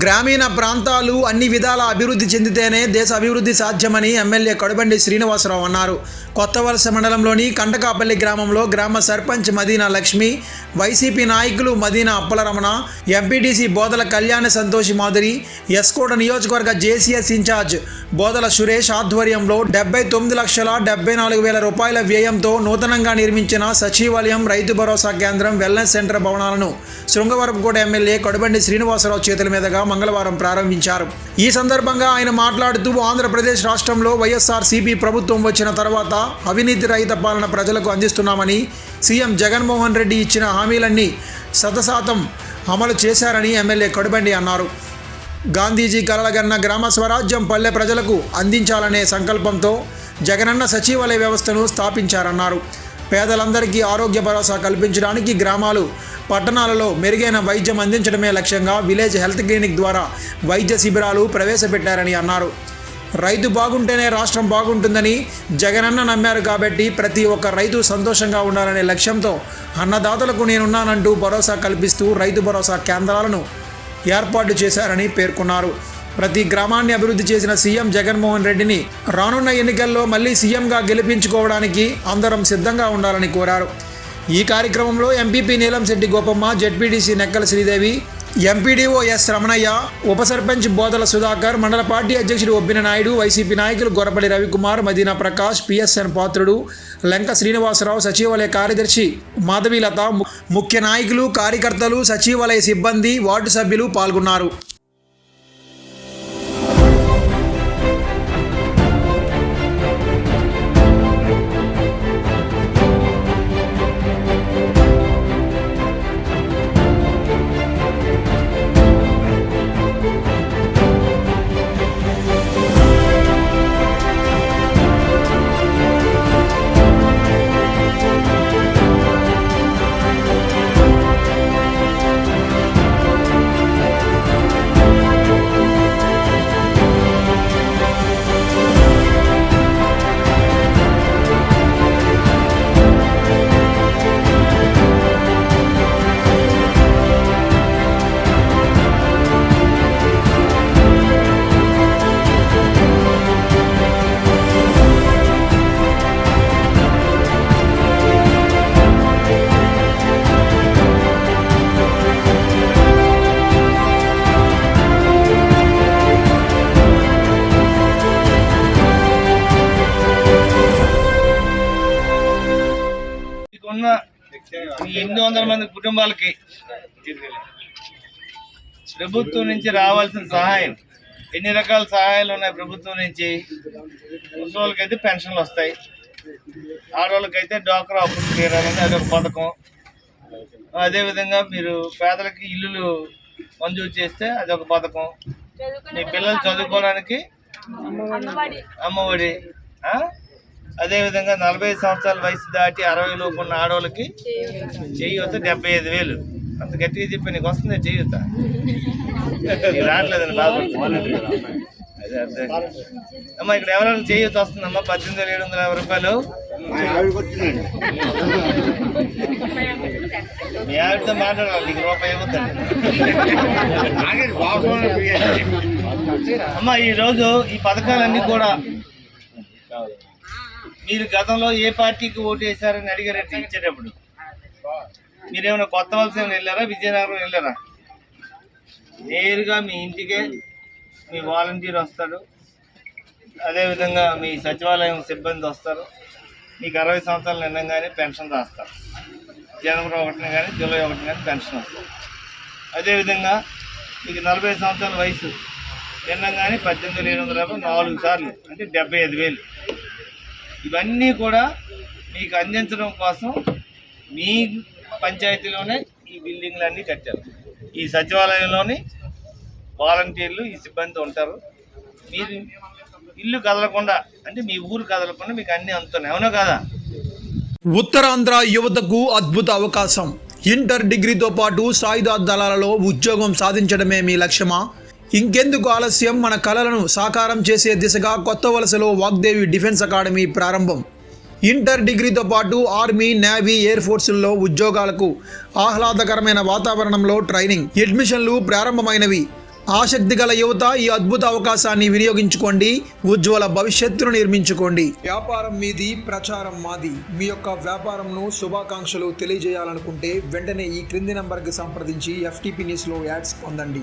గ్రామీణ ప్రాంతాలు అన్ని విధాల అభివృద్ధి చెందితేనే దేశ అభివృద్ధి సాధ్యమని ఎమ్మెల్యే కడుబండి శ్రీనివాసరావు అన్నారు. కొత్త వలస మండలంలోని కంటకాపల్లి గ్రామంలో గ్రామ సర్పంచ్ మదీనా లక్ష్మి వైసీపీ నాయకులు మదీనా అప్పలరమణ ఎంపీటీసీ బోదల కళ్యాణ సంతోషి మాధురి ఎస్కోట నియోజకవర్గ జేసీఎస్ ఇన్ఛార్జ్ బోదల సురేష్ ఆధ్వర్యంలో డెబ్బై తొమ్మిది లక్షల డెబ్బై నాలుగు వేల రూపాయల వ్యయంతో నూతనంగా నిర్మించిన సచివాలయం రైతు భరోసా కేంద్రం వెల్నెస్ సెంటర్ భవనాలను శృంగవరపుకోట ఎమ్మెల్యే కడుబండి శ్రీనివాసరావు చేతుల మీదుగా మంగళవారం ప్రారంభించారు. ఈ సందర్భంగా ఆయన మాట్లాడుతూ ఆంధ్రప్రదేశ్ రాష్ట్రంలో వైఎస్ఆర్ సిపి ప్రభుత్వం వచ్చిన తర్వాత అవినీతి రహిత పాలన ప్రజలకు అందిస్తున్నామని సీఎం జగన్మోహన్ రెడ్డి ఇచ్చిన హామీలన్నీ శతశాతం అమలు చేశారని ఎమ్మెల్యే కడుబండి అన్నారు. గాంధీజీ కలలగన్న గ్రామ స్వరాజ్యం పల్లె ప్రజలకు అందించాలనే సంకల్పంతో జగనన్న సచివాలయ వ్యవస్థను స్థాపించారన్నారు. పేదలందరికీ ఆరోగ్య భరోసా కల్పించడానికి గ్రామాలు పట్టణాలలో మెరుగైన వైద్యం అందించడమే లక్ష్యంగా విలేజ్ హెల్త్ క్లినిక్ ద్వారా వైద్య శిబిరాలు ప్రవేశపెట్టారని అన్నారు. రైతు బాగుంటేనే రాష్ట్రం బాగుంటుందని జగనన్న నమ్మారు కాబట్టి ప్రతి ఒక్క రైతు సంతోషంగా ఉండాలనే లక్ష్యంతో అన్నదాతలకు నేనున్నానంటూ భరోసా కల్పిస్తూ రైతు భరోసా కేంద్రాలను ఏర్పాటు చేశారని పేర్కొన్నారు. ప్రతి గ్రామాన్ని అభివృద్ధి చేసిన సీఎం జగన్మోహన్ రెడ్డిని రానున్న ఎన్నికల్లో మళ్ళీ సీఎంగా గెలిపించుకోవడానికి అందరం సిద్ధంగా ఉండాలని కోరారు. ఈ కార్యక్రమంలో MPP Neelamsetty Gopamma ZPTC Nekkala Sridevi MPDO S Ramanaiah ఉప సర్పంచ్ బోదల సుధాకర్ మండల పార్టీ అధ్యక్షుడు ఒబ్బిన నాయుడు వైసీపీ నాయకులు గొరపల్లి రవికుమార్ మదీనా ప్రకాష్ పిఎస్ఎన్ పాత్రుడు లంక శ్రీనివాసరావు సచివాలయ కార్యదర్శి మాధవీలత ము- ముఖ్య నాయకులు కార్యకర్తలు సచివాలయ సిబ్బంది వార్డు సభ్యులు పాల్గొన్నారు. ఈ ఎనిమిది వందల మంది కుటుంబాలకి ప్రభుత్వం నుంచి రావాల్సిన సహాయం. ఎన్ని రకాల సహాయాలు ఉన్నాయి ప్రభుత్వం నుంచి? ముసలికైతే పెన్షన్లు వస్తాయి. ఆడవాళ్ళకైతే డోక్రా అప్పులు తీరాలని అదొక పథకం. అదేవిధంగా మీరు పేదలకి ఇల్లులు మంజూరు చేస్తే అదొక పథకం. మీ పిల్లలు చదువుకోవడానికి అమ్మఒడి? అదేవిధంగా నలభై సంవత్సరాల వయసు దాటి అరవై లోపు ఉన్న ఆడవాళ్ళకి చేయూత డెబ్బై ఐదు వేలు. అంత గట్టిగా చెప్పి నీకు వస్తుంది చేయూత రావట్లేదండి రావట్లేదని అదే అదే. అమ్మా ఇక్కడ ఎవరైనా చేయూత వస్తుందమ్మా? పద్దెనిమిది వేల ఏడు వందల యాభై రూపాయలు. మీ ఆవిడతో మాట్లాడాలి నీకు రూపాయి ఇవ్వద్దండి అమ్మా ఈరోజు ఈ పథకాలన్నీ కూడా మీరు గతంలో ఏ పార్టీకి ఓటు వేశారని అడిగారంటే ఇచ్చేటప్పుడు? మీరేమైనా కొత్త వలస ఏమైనా వెళ్ళారా? విజయనగరం వెళ్ళారా? నేరుగా మీ ఇంటికే మీ వాలంటీర్ వస్తాడు. అదేవిధంగా మీ సచివాలయం సిబ్బంది వస్తారు. మీకు అరవై సంవత్సరాలు నిండంగానే పెన్షన్ రాస్తారు. జనవరి ఒకటిన కానీ జూలై ఒకటిన కానీ పెన్షన్ వస్తుంది. అదేవిధంగా మీకు నలభై సంవత్సరాల వయసు నిండంగానే పద్దెనిమిది వేల ఏడు వందల నాలుగు సార్లు అంటే డెబ్బై ఐదు వేలు. ఇవన్నీ కూడా మీకు అందించడం కోసం మీ పంచాయతీలోనే ఈ బిల్డింగ్లన్నీ కట్టారు. ఈ సచివాలయంలోని వాలంటీర్లు ఈ సిబ్బంది ఉంటారు. మీరు ఇల్లు కదలకుండా అంటే మీ ఊరు కదలకుండా మీకు అన్నీ అందుతున్నాయి. అవునా కదా? ఉత్తరాంధ్ర యువతకు అద్భుత అవకాశం. ఇంటర్ డిగ్రీతో పాటు సాయుధ దళాలలో ఉద్యోగం సాధించడమే మీ లక్ష్యమా? ఇంకెందుకు ఆలస్యం? మన కళలను సాకారం చేసే దిశగా కొత్త వలసలో వాగ్దేవి డిఫెన్స్ అకాడమీ ప్రారంభం. ఇంటర్ డిగ్రీతో పాటు ఆర్మీ నేవీ ఎయిర్ ఫోర్సుల్లో ఉద్యోగాలకు ఆహ్లాదకరమైన వాతావరణంలో ట్రైనింగ్ అడ్మిషన్లు ప్రారంభమైనవి. ఆసక్తి గల యువత ఈ అద్భుత అవకాశాన్ని వినియోగించుకోండి ఉజ్వల భవిష్యత్తును నిర్మించుకోండి. వ్యాపారం మీది ప్రచారం మాది. మీ యొక్క వ్యాపారంను శుభాకాంక్షలు తెలియజేయాలనుకుంటే వెంటనే ఈ క్రింది నంబర్కి సంప్రదించి ఎఫ్టీపీ న్యూస్లో యాడ్స్ పొందండి.